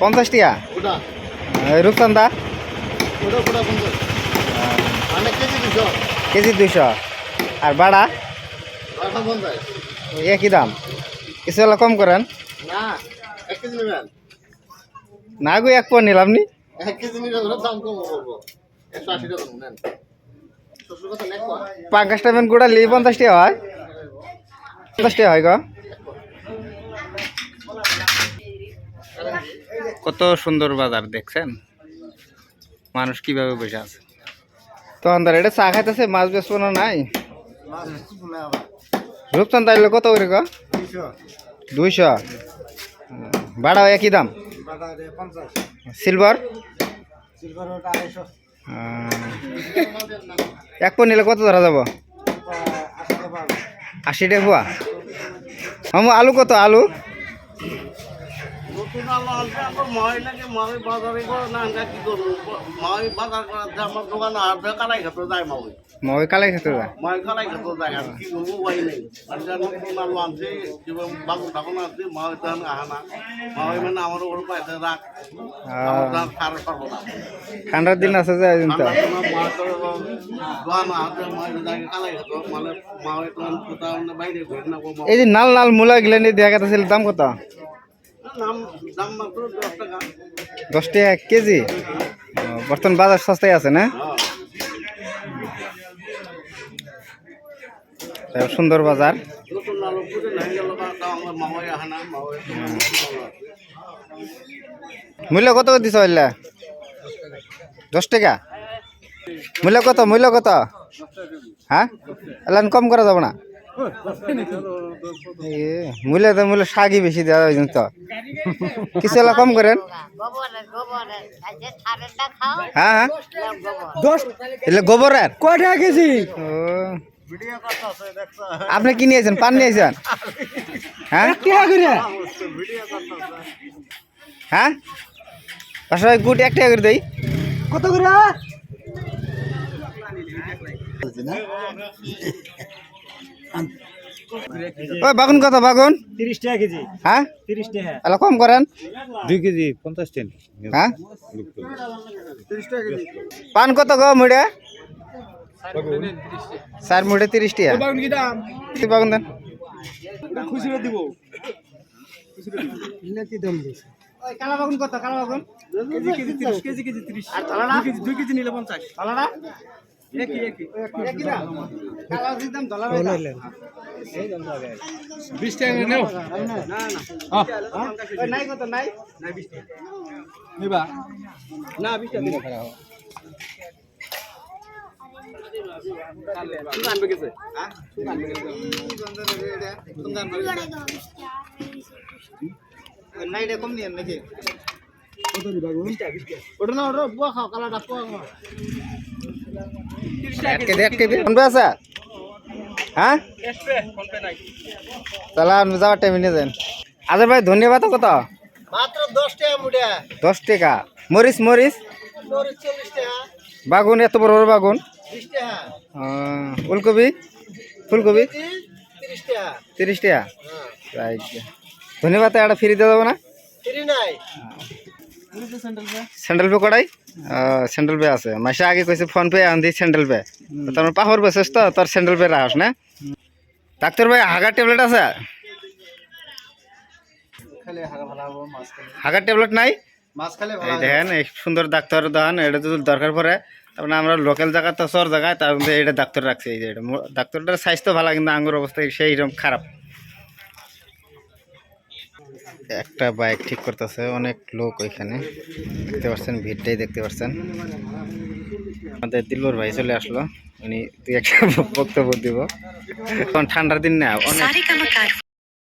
পঞ্চাশ টাকা রূপচান্দা কেজি দুশো আর বাড়া? একই দাম? কিছু হলে কম করেন। না গো এক পর নিলাম নি। পাঙ্কাশ টাইমেন গোড়া লি পঞ্চাশ টাকা হয়। পঞ্চাশ টাকা হয় গো। কত সুন্দর বাজার দেখছেন? মানুষ কীভাবে বসে আছে? তো আন্দার এটা চা খাইতেছে মাছ বেচবো না নাই? রূপচান তাইলে কত করে গো? দুইশো। ভাড়াও একই দাম? সিলভার? এক পর নিলে কত ধরা যাব? আশি টাকা মামু আলু কত? আলু? আলো আসবে আমার ময় লাগে ময় বাজারে করে না আমরা কি করব? ময় বাজার করার যে আমার দোকান আসবে কালাই খেতে যায় মই। কালাই খেতে যা ময় কালাই খেতে যায় আর কি করব ওয়াই নেই। আর যা নতুন আলো আনছে কিংবা বাবু ঠাকুর আনছে ময় তো আহা না। মানে আমার ওর পাইতে রাখ আমার পারব না। ঠান্ডার দিন আছে যে তো মানে এই যে নাল নাল মূলা গিলা নিয়ে দেখা গেছে দাম কত? দশ টাকা। এক কেজি? বর্তমান বাজার সস্তায় আছে না? সুন্দর বাজার। মূল্য কত দিছ দশ টাকা? মূল্য কত মূল্য কত? হ্যাঁ? এলান কম করা যাব না। এ, মূল্য তো মূল্য শাকই বেশি দেওয়া হয় তো কিছু এলা কম করেন। গোবরে গোবরে আজকে হ্যাঁ হ্যাঁ। গোবর দশ এলে গোবরের? কয় টাকা কেজি? ও। আপনি কি নিয়েছেন? পান নিয়েছেন? হ্যাঁ? হ্যাঁ? পাঁচশো গুট এক টাকা করে দেই। কত করে? বাগুন কত বাগুন? তিরিশ টাকা কেজি। হ্যাঁ? তিরিশ টাকা। তাহলে কম করেন। দুই কেজি পঞ্চাশ টাকা হ্যাঁ পান কত গো মুড়ে? চার মুড়ে তিরিশ টাকা। কি বাগুন দেন? খুচরো দিব। কালা বাগুন কত? কালা বাগুন? কেজি কেজি তিরিশ কেজি কেজি তিরিশ। আর তলাটা? দুই কেজি দুই কেজি নিলে পঞ্চাশ। বিশ টাকা নেও নাই কত নাই নিবা না বিশ টাকা দিলে কম নিয়েন নাকি ওটা না ওটা পুয়া খাও কালাটা পুয়া খাও আটকে দে আটকে দে ফোন পে আছে? হ্যাঁ? তাহলে আপনি যাওয়ার টাইমে নিয়ে যান আজের ভাই ধন্যবাদ কত? মাত্র দশ টাকা মুড়ে। দশ টাকা। মরিচ মরিচ? বাগুন এত বড় বড় বাগুন? টাকা। ফুলকপি? তিরিশ টাকা। হ্যাঁ। রাইট ধন্যবাদ একটা ফ্রি দিয়ে দেবো না? ফ্রি নাই। স্যান্ডেল পে করাই স্যান্ডেল পে আছে মাসে আগে কইছে ফোন পে আন দি স্যান্ডেল পে তোর পাহর বসেস তো তোর স্যান্ডেল পে রাখস না ডাক্তার ভাই হাগার ট্যাবলেট আছে খালি হাগা ভালো হবো মাছ খালি হাগার ট্যাবলেট নাই মাছ খালি এই দেখেন এই সুন্দর ডাক্তার দেখান এটা যদি দরকার পড়ে তারপরে আমরা লোকাল জায়গা তো সর জায়গায় তার মধ্যে এটা ডাক্তার রাখছি এই যে এটা মো- ডাক্তারটার স্বাস্থ্য ভালো কিন্তু আঙ্গুর অবস্থা সেই রকম খারাপ একটা বাইক ঠিক করতেছে, অনেক লোক ওইখানে। দেখতে পাচ্ছেন, ভিড়টাই দেখতে পাচ্ছেন। আমাদের দিল্লুর ভাই চলে আসলো। উনি তুই একটা বক্তব্য দিব। এখন ঠান্ডার দিন না, অনেক